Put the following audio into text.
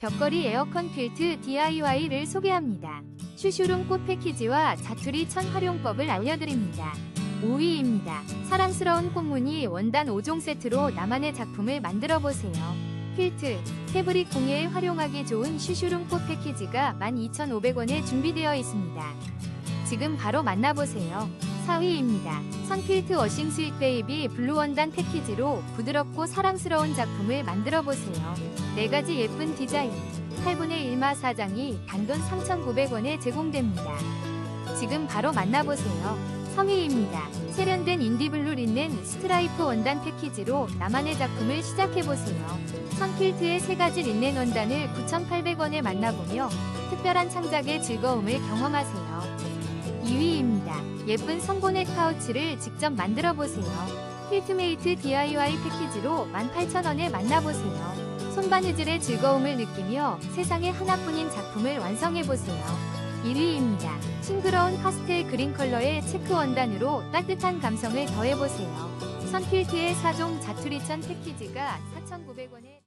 벽걸이 에어컨 필트 DIY를 소개합니다. 슈슈룸 꽃 패키지와 자투리 천 활용법을 알려드립니다. 5위입니다. 사랑스러운 꽃무늬 원단 5종 세트로 나만의 작품을 만들어 보세요. 필트, 패브릭 공예에 활용하기 좋은 슈슈룸 꽃 패키지가 12,500원에 준비되어 있습니다. 지금 바로 만나보세요. 4위입니다. 선필트 워싱 스윗 베이비 블루 원단 패키지로 부드럽고 사랑스러운 작품을 만들어 보세요. 4가지 예쁜 디자인, 8분의 1마 사장이 단돈 3,900원에 제공됩니다. 지금 바로 만나보세요. 3위입니다. 세련된 인디블루 린넨 스트라이프 원단 패키지로 나만의 작품을 시작해보세요. 선필트의 3가지 린넨 원단을 9,800원에 만나보며 특별한 창작의 즐거움을 경험하세요. 2위입니다. 예쁜 성보넷 파우치를 직접 만들어 보세요. 필트메이트 DIY 패키지로 18,000원에 만나보세요. 손바느질의 즐거움을 느끼며 세상에 하나뿐인 작품을 완성해 보세요. 1위입니다. 싱그러운 파스텔 그린 컬러의 체크 원단으로 따뜻한 감성을 더해보세요. 선필트의 4종 자투리천 패키지가 4,900원에